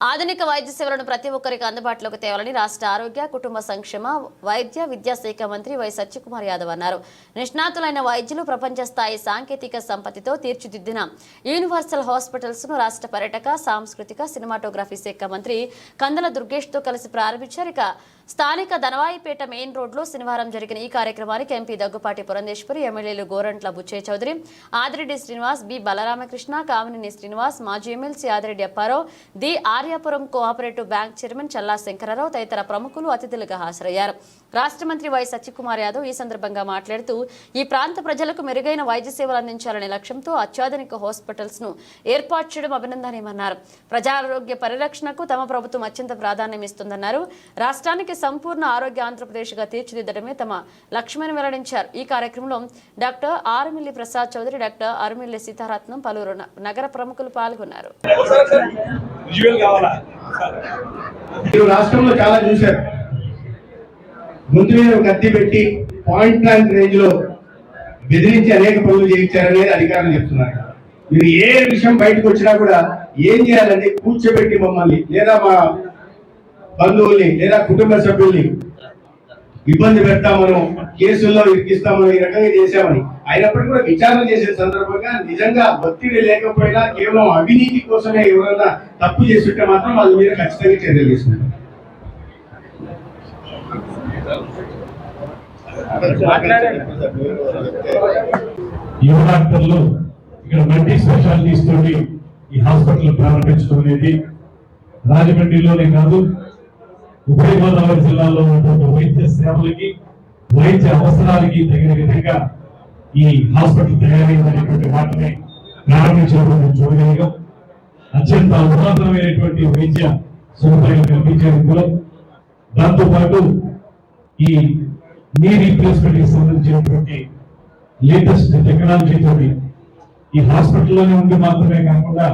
ఆధునిక వైద్య సేవలను ప్రతి ఒక్కరికి అందుబాటులోకి తేవాలని రాష్ట్ర ఆరోగ్య కుటుంబ సంక్షేమ వైద్య విద్యాశాఖ మంత్రి వై సత్యకుమార్ యాదవ్ అన్నారు. నిష్ణాతులైన వైద్యులు ప్రపంచ స్థాయి సాంకేతిక సంపత్తితో తీర్చిదిద్దిన యూనివర్సల్ హాస్పిటల్స్ను రాష్ట్ర పర్యటక సాంస్కృతిక సినిమాటోగ్రఫీ శాఖ మంత్రి కందల దుర్గేష్తో కలిసి ప్రారంభించారు. ఇక స్థానిక ధనవాయిపేట మెయిన్ రోడ్లో శనివారం జరిగిన ఈ కార్యక్రమానికి ఎంపీ దగ్గుపాటి పురంధేశ్వరి ఎమ్మెల్యేలు గోరంట్ల బుచ్చయ్య చౌదరి ఆదిరెడ్డి శ్రీనివాస్ బి బలరామకృష్ణ కామినేని శ్రీనివాస్ మాజీ MLC Adireddy Apparao the R Aryapuram cooperative bank chairman Challa Sankararao తదితర ప్రముఖులు అతిథులుగా హాజరయ్యారు. రాష్ట్ర మంత్రి వై సత్యకుమార్ యాదవ్ ఈ సందర్భంగా మాట్లాడుతూ ఈ ప్రాంత ప్రజలకు మెరుగైన వైద్య సేవలు అందించాలనే లక్ష్యంతో అత్యాధునిక హాస్పిటల్స్ను ఏర్పాటు చేయడం అభినందనీయమన్నారు. ప్రజారోగ్య పరిరక్షణకు తమ ప్రభుత్వం అత్యంత ప్రాధాన్యం ఇస్తుందన్నారు. రాష్ట్రానికి సంపూర్ణ ఆరోగ్య ఆంధ్రప్రదేశ్గా తీర్చిదిద్దడమే తమ లక్ష్యమని వెల్లడించారు. ఈ కార్యక్రమంలో డాక్టర్ ఆరుమిల్లి ప్రసాద్ చౌదరి డాక్టర్ అరుమిల్లి సీతారత్నం పలువురు నగర ప్రముఖులు పాల్గొన్నారు. విజువల్ కావాలా? మీరు రాష్ట్రంలో చాలా చూశారు. ముందు మీద ఒక కత్తి పెట్టి పాయింట్ బ్లాంక్ రేంజ్లో బెదిరించి అనేక పనులు చేయించారనేది అధికారులు చెప్తున్నారు. మీరు ఏ విషయం బయటకు వచ్చినా కూడా ఏం చేయాలంటే కూర్చోబెట్టి మమ్మల్ని లేదా మా బంధువుల్ని లేదా కుటుంబ సభ్యుల్ని ఇబ్బంది పెడతామను కేసుల్లో ఇరికిస్తామను ఈ రకంగా చేశామని. అయినప్పటికీ కూడా విచారణ చేసే సందర్భంగా నిజంగా ఒత్తిడి లేకపోయినా కేవలం అవినీతి కోసమే ఎవరైనా తప్పు చేస్తుంటే మాత్రం వాళ్ళ మీద ఖచ్చితంగా చర్యలు తీసుకుంటాం. యువ డాక్టర్లు ఇక్కడ మల్టీ స్పెషాలిటీస్ తోటి ఈ హాస్పిటల్ ప్రారంభించడం అనేది రాజమండ్రిలోనే కాదు ఉభయ గోదావరి జిల్లాలో ఉన్నటువంటి వైద్య సేవలకి వైద్య అవసరాలకి తగిన విధంగా ఈ హాస్పిటల్ తయారైందనేటువంటి వాటిని ప్రారంభించడం మనం చూడగలిగాం అత్యంత ఉన్నతమైనటువంటి వైద్య సదుపాయం కల్పించేందుకు దాంతోపాటు ఈ నీ రీప్లేస్మెంట్కి సంబంధించినటువంటి లేటెస్ట్ టెక్నాలజీతో ఈ హాస్పిటల్లోనే ఉండి మాత్రమే కాకుండా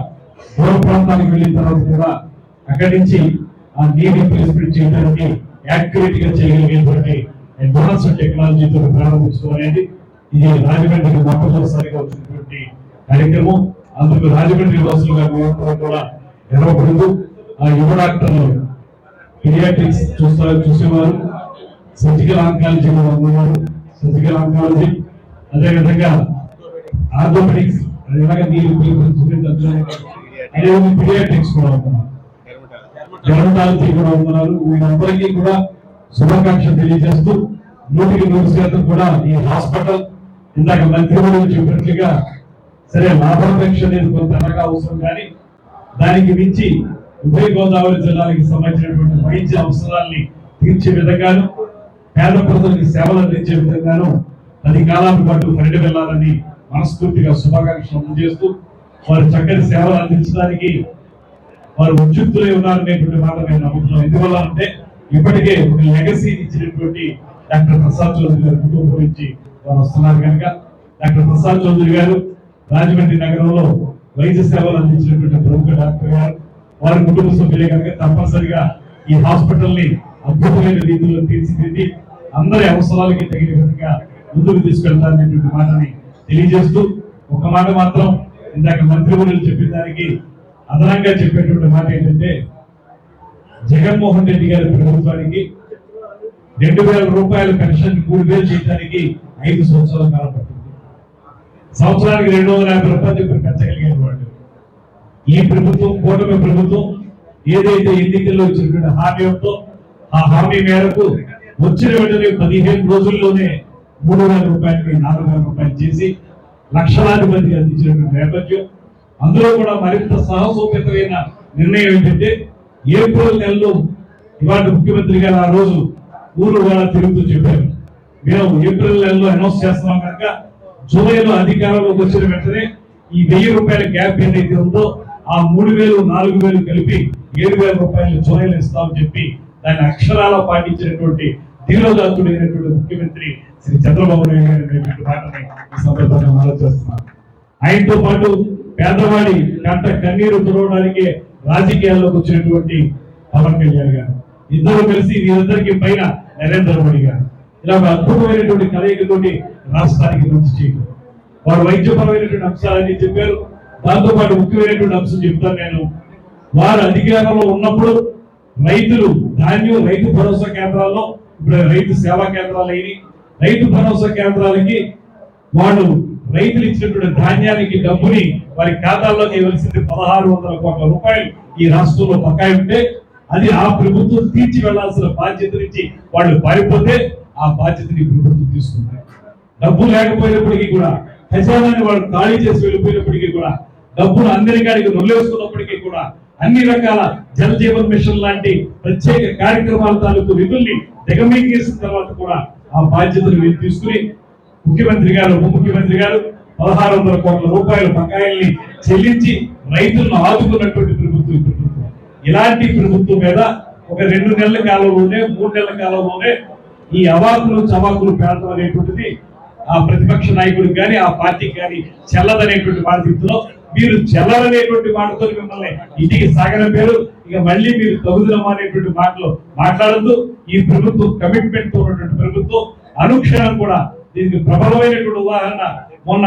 దూర ప్రాంతానికి వెళ్ళిన తర్వాత కూడా అక్కడి నుంచి ఆ నీ రీప్లేస్మెంట్ చేయడానికి యాక్యురేట్గా చేయగలిగేటువంటి అడ్వాన్స్ టెక్నాలజీతో తోటి ప్రారంభించడం అనేది ఇది రాజమండ్రికి మొట్టమొదటిసారిగా వచ్చినటువంటి కార్యక్రమం. అందుకు రాజమండ్రి వాసులుగా మేమందరం కూడా గర్వపడుతూ ఆ యువ డాక్టర్లు పీడియాట్రిక్స్ చూస్తారు చూసేవారు. సర్జికల్ ఆంకాలజీ ఉన్నవారు. సర్జికల్ ఆంకాలజీ అదేవిధంగా ఆర్థోపెడిక్స్ అదేవిధంగా నీరు అదేవిధంగా కూడా ఉన్నారు డెర్మటాలజీ కూడా ఉన్నారు. వీళ్ళందరికీ కూడా శుభాకాంక్షలు తెలియజేస్తూ నూటికి నూరు శాతం కూడా ఈ హాస్పిటల్ ఇందాక మంత్రివర్యులు చెప్పినట్లుగా సరే లాభాపేక్ష అనేది కొంత అనగా అవసరం కానీ దానికి మించి ఉభయ గోదావరి జిల్లాలకు సంబంధించినటువంటి వైద్య అవసరాల్ని తీర్చే విధంగాను పేద ప్రజలకు సేవలు అందించే విధంగాను పది కాలాల పాటు పరిడి వెళ్ళాలని మనస్ఫూర్తిగా శుభాకాంక్షలు అందజేస్తూ వారు చక్కని సేవలు అందించడానికి వారు ఉద్యుక్తులై ఉన్నారనేటువంటి మాట మేము నమ్ముతున్నాం ఎందువల్ల అంటే ఇప్పటికే ఒక లెగసీ ఇచ్చినటువంటి డాక్టర్ ప్రసాద్ చౌదరి గారి కుటుంబం నుంచి వారు వస్తున్నారు కనుక డాక్టర్ ప్రసాద్ చౌదరి గారు రాజమండ్రి నగరంలో వైద్య సేవలు అందించినటువంటి ప్రముఖ డాక్టర్ గారు. వారి కుటుంబ సభ్యులే కనుక తప్పనిసరిగా ఈ హాస్పిటల్ని అద్భుతమైన రీతిలో తీర్చిదిద్ది అందరి అవసరాలకి తగిన విధంగా ముందుకు తీసుకెళ్తారనేటువంటి మాటని తెలియజేస్తూ ఒక మాట మాత్రం ఇందాక మంత్రి చెప్పిన దానికి అదనంగా చెప్పేటువంటి మాట ఏంటంటే జగన్మోహన్ రెడ్డి గారి ప్రభుత్వానికి రెండు వేల రూపాయల పెన్షన్ మూడు వేలు చేయడానికి ఐదు సంవత్సరాల కాలం పట్టింది. సంవత్సరానికి రెండు వందల యాభై రూపాయలు చెప్పి పెంచగలిగిన వాళ్ళు. ఈ ప్రభుత్వం కూటమి ప్రభుత్వం ఏదైతే ఎన్నికల్లో ఇచ్చినటువంటి హామీ ఉందో ఆ హామీ మేరకు వచ్చిన వెంటనే పదిహేను రోజుల్లోనే మూడు వేల రూపాయలకి నాలుగు వేల రూపాయలు చేసి లక్షలాది మందికి అందించినటువంటి నేపథ్యం అందులో కూడా మరింత సాహసోపేతమైన నిర్ణయం ఏంటంటే ఏప్రిల్ నెలలో ఇవాళ ముఖ్యమంత్రి గారు ఆ రోజు ఊరు వాళ్ళ తిరుగుతూ చెప్పారు. మేము ఏప్రిల్ నెలలో అనౌన్స్ చేస్తున్నాం కనుక జూలైలో అధికారంలోకి వచ్చిన వెంటనే ఈ వెయ్యి రూపాయల గ్యాప్ ఏదైతే ఉందో ఆ మూడు వేలు నాలుగు వేలు కలిపి ఏడు వేల రూపాయలు జూలైలో ఇస్తామని చెప్పి దాని అక్షరాల పాటించినటువంటి ధీరోదాత్తుడైనటువంటి ముఖ్యమంత్రి శ్రీ చంద్రబాబు నాయుడు గారి మాటని ఈ సందర్భంగా ఆలోచిస్తున్నాను ఆయనతో పాటు పేదవాడి కంట కన్నీరు తుడవడానికి రాజకీయాల్లోకి వచ్చినటువంటి పవన్ కళ్యాణ్ గారు. ఇద్దరు కలిసి వీరందరికీ పైన నరేంద్ర మోడీ గారు. ఇలా ఒక అద్భుతమైనటువంటి కలయికతోటి రాష్ట్రానికి మంచి చేయడం. వారు వైద్యపరమైనటువంటి అంశాలన్నీ చెప్పారు. దాంతోపాటు ముఖ్యమైనటువంటి అంశం చెప్తాను నేను. వారు అధికారంలో ఉన్నప్పుడు రైతులు ధాన్యం రైతు భరోసా కేంద్రాల్లో ఇప్పుడు రైతు సేవా కేంద్రాలు అయినాయి. రైతు భరోసా కేంద్రాలకి వాళ్ళు రైతులు ఇచ్చినటువంటి ధాన్యానికి డబ్బుని వారి ఖాతాల్లోకి ఇవ్వాల్సింది పదహారు వందల కోట్ల రూపాయలు ఈ రాష్ట్రంలో బకాయి ఉంటే అది ఆ ప్రభుత్వం తీర్చి వెళ్ళాల్సిన బాధ్యత నుంచి వాళ్ళు పారిపోతే ఆ బాధ్యతని ప్రభుత్వం తీసుకుంటారు డబ్బు లేకపోయినప్పటికీ కూడా ఖజానాన్ని వాళ్ళు ఖాళీ చేసి వెళ్ళిపోయినప్పటికీ కూడా డబ్బులు అందరికాడికి నొల్లేసుకున్నప్పటికీ కూడా అన్ని రకాల జల జీవన్ మిషన్ లాంటి ప్రత్యేక కార్యక్రమాల తాలూకు నిధుల్ని దిగమీకేసిన తర్వాత కూడా ఆ బాధ్యతను మీరు తీసుకుని ముఖ్యమంత్రి గారు ఉప ముఖ్యమంత్రి గారు పదహారు వందల కోట్ల రూపాయల బకాయిల్ని చెల్లించి రైతులను ఆదుకున్నటువంటి ప్రభుత్వం ప్రభుత్వం. ఇలాంటి ప్రభుత్వం మీద ఒక రెండు నెలల కాలంలోనే మూడు నెలల కాలంలోనే ఈ అవాకులు చవాకులు పేడటం అనేటువంటిది ఆ ప్రతిపక్ష నాయకుడికి కానీ ఆ పార్టీకి కానీ చెల్లదనేటువంటి బాధ్యతలో మీరు చెల్లరనేటువంటి మాటతో మిమ్మల్ని ఇంటికి సాగన పేరు ఇక మళ్ళీ మీరు తగుదలమా అనేటువంటి మాటలు మాట్లాడద్దు. ఈ ప్రభుత్వం కమిట్మెంట్తో ఉన్నటువంటి ప్రభుత్వం. అనుక్షణం కూడా దీనికి ప్రబలమైనటువంటి ఉదాహరణ మొన్న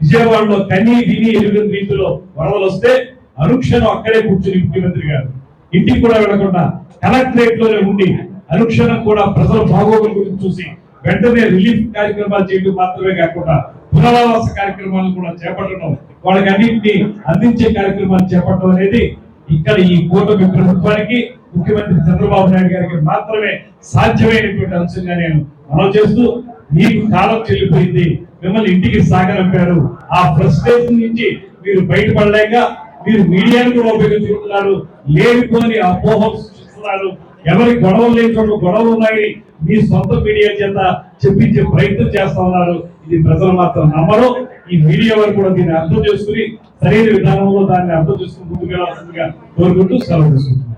విజయవాడలో కనీ విని ఎరుగని రీతిలో వరదలు వస్తే అనుక్షణం అక్కడే కూర్చుని ముఖ్యమంత్రి గారు. ఇంటికి కూడా వెళ్ళకుండా కలెక్టరేట్లోనే ఉండి అనుక్షణం కూడా ప్రజల బాగోగుల గురించి చూసి వెంటనే రిలీఫ్ కార్యక్రమాలు చేయడం మాత్రమే కాకుండా పునరావాస కార్యక్రమాలను కూడా చేపట్టడం వాళ్ళకి అన్నింటినీ అందించే కార్యక్రమాలు చేపట్టడం అనేది ఇక్కడ ఈ కూటమి ప్రభుత్వానికి ముఖ్యమంత్రి చంద్రబాబు నాయుడు గారికి మాత్రమే సాధ్యమైనటువంటి అంశంగా నేను మనం చేస్తూ మీకు కాలం చెల్లిపోయింది. మిమ్మల్ని ఇంటికి సాగనంపారు. ఆ ఫ్రస్ట్రేషన్ నుంచి మీరు బయటపడలేక మీరు మీడియాను కూడా ఉపయోగించుకుంటున్నారు. లేనిపోని అపోహలు సృష్టిస్తున్నారు. ఎవరి గొడవలు లేని చోట్ల గొడవలు ఉన్నాయి. మీ సొంత మీడియా చేత చెప్పించే ప్రయత్నం చేస్తా ఉన్నారు. ఇది ప్రజలు మాత్రం నమ్మరు. ఈ మీడియా వారు కూడా దీన్ని అర్థం చేసుకుని సరైన విధానంలో దాన్ని అర్థం చేసుకుని ముందుకెళ్ళాల్సిందిగా కోరుకుంటూ సెలవు తీసుకుంటున్నాను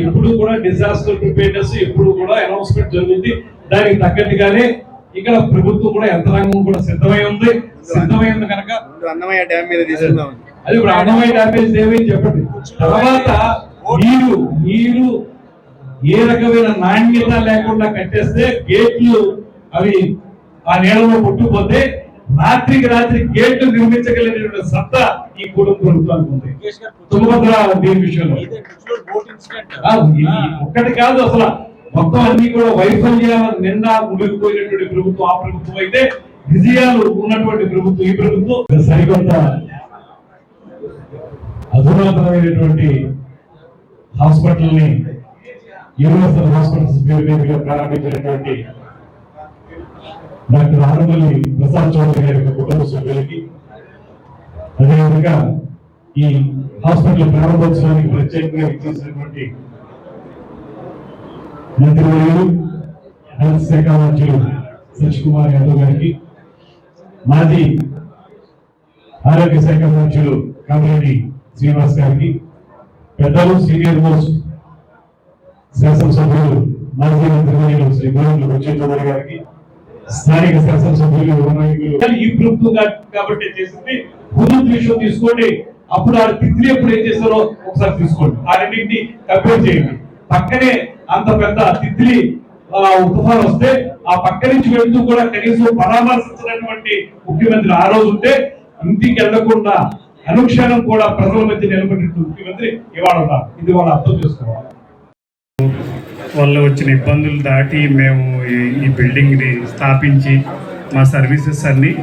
ఎప్పుడు కూడా డిజాస్టర్ ప్రిపేర్నెస్ ఎప్పుడు కూడా అనౌన్స్మెంట్ జరుగుతుంది దానికి తగ్గట్టుగానే ఇక్కడ ప్రభుత్వం కూడా యంత్రాంగం కూడా సిద్ధమై ఉంది. సిద్ధమై ఉంది కనుక అన్నమయ్య డ్యామ్ మీద తీసుకుందాం అది ఇప్పుడు అన్నమయ్య డ్యామేజ్ ఏమని చెప్పండి. తర్వాత నీరు నీరు ఏ రకమైన నాణ్యత లేకుండా కట్టేస్తే గేట్లు అవి ఆ నీళ్ళలో కొట్టుకుపోతే రాత్రికి రాత్రి గేట్లు నిర్మించగలిగినటువంటి సత్తా ఈ కుటుంబ ప్రభుత్వానికి ఉంది. తుంగభద్ర దీని విషయంలో ఆ, ఇది ఒక్కటి కాదు అసలు. మొత్తం అన్ని కూడా వైఫల్యాల నిండా మునిగిపోయినటువంటి ప్రభుత్వం ఆ ప్రభుత్వం అయితే విజయాలు ఉన్నటువంటి ప్రభుత్వం ఈ ప్రభుత్వం. సరికొత్త అధునాతనమైనటువంటి హాస్పిటల్ని యూనివర్సల్ హాస్పిటల్స్ పేరు మీదుగా ప్రారంభించినటువంటి డాక్టర్ ఆరుమల్లి ప్రసాద్ చౌదరి గారి యొక్క కుటుంబ సభ్యులకి. అదేవిధంగా ఈ హాస్పిటల్ ప్రారంభోత్సవానికి ప్రత్యేకంగా ఇచ్చేసినటువంటి మంత్రివర్యులు హెల్త్ శాఖ మంత్రులు సతీష్ కుమార్ యాదవ్ గారికి మాజీ ఆరోగ్య శాఖ మంత్రులు కామిరెడ్డి శ్రీనివాస్ గారికి పెద్దలు సీనియర్ మోస్ట్ శాసనసభ్యులు మాజీ మంత్రివర్యులు శ్రీ గోవింద వచ్చే చౌదరి గారికి స్థానిక శాసనసభ్యులు ఈ గ్రూప్ కాబట్టి చేసింది? ముందు విషయం తీసుకోండి. అప్పుడు ఆ తిత్రి ఎప్పుడు ఏం చేస్తారో ఒకసారి తీసుకోండి ఆ రెండింటిని కంపేర్ చేయండి. పక్కనే అంత పెద్ద తిత్రి ఆ, తుఫాన్ వస్తే ఆ పక్క నుంచి వెళ్తూ కూడా కనీసం పరామర్శించినటువంటి ముఖ్యమంత్రి ఆ రోజు ఉంటే ఇంటికి వెళ్ళకుండా అనుక్షణం కూడా ప్రజల మధ్య నిలబడినట్టు ముఖ్యమంత్రి ఇవాళ ఉన్నారు. ఇది వాళ్ళు అర్థం చేసుకోవాలి. వల్ల వచ్చిన ఇబ్బందులు దాటి మేము ఈ- బిల్డింగ్ని స్థాపించి మా సర్వీసెస్ అన్ని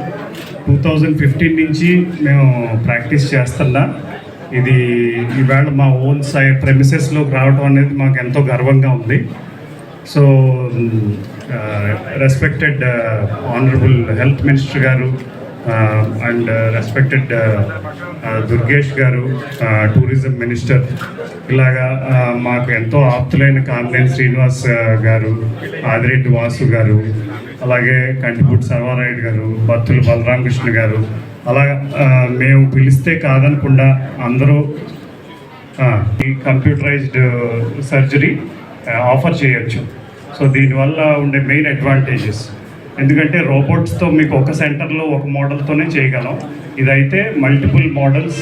టూ థౌజండ్ ఫిఫ్టీన్ నుంచి మేము ప్రాక్టీస్ చేస్తున్నా. ఇది ఈవేళ మా ఓన్ సై ప్రెమిసెస్లోకి రావడం అనేది మాకు ఎంతో గర్వంగా ఉంది. So respected honourable health minister గారు అండ్ రెస్పెక్టెడ్ దుర్గేష్ గారు టూరిజం మినిస్టర్ ఇలాగా మాకు ఎంతో ఆప్తులైన కామినేని శ్రీనివాస్ గారు ఆదిరెడ్డి వాసు గారు అలాగే కంటిపూటి సర్వారాయుడు గారు బత్తుల బలరామకృష్ణ గారు. అలా మేము పిలిస్తే కాదనకుండా అందరూ ఈ కంప్యూటరైజ్డ్ సర్జరీ ఆఫర్ చేయొచ్చు. సో దీనివల్ల ఉండే మెయిన్ అడ్వాంటేజెస్. ఎందుకంటే రోబోట్స్తో మీకు ఒక సెంటర్లో ఒక మోడల్తోనే చేయగలం. ఇదైతే multiple models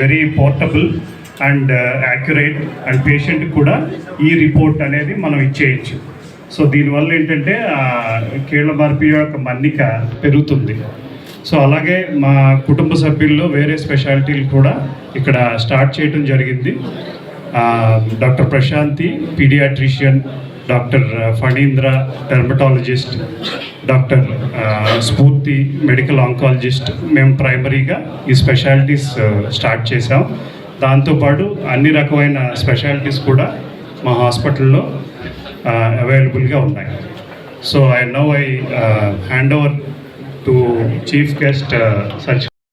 very portable and uh, accurate and patient కూడా ఈ రిపోర్ట్ అనేది మనం ఇచ్చేయచ్చు. సో దీనివల్ల ఏంటంటే కీళ్ళ మార్పు యొక్క మన్నిక పెరుగుతుంది. సో అలాగే మా కుటుంబ సభ్యుల్లో వేరే స్పెషాలిటీలు కూడా ఇక్కడ స్టార్ట్ చేయడం జరిగింది. Doctor Prashanthi paediatrician doctor Phanindra dermatologist doctor Spoorthi medical oncologist మేము ప్రైమరీగా ఈ స్పెషాలిటీస్ స్టార్ట్ చేసాం దాంతోపాటు అన్ని రకమైన స్పెషాలిటీస్ కూడా మా హాస్పిటల్లో అవైలబుల్గా ఉన్నాయి. So I know I hand over to chief guest such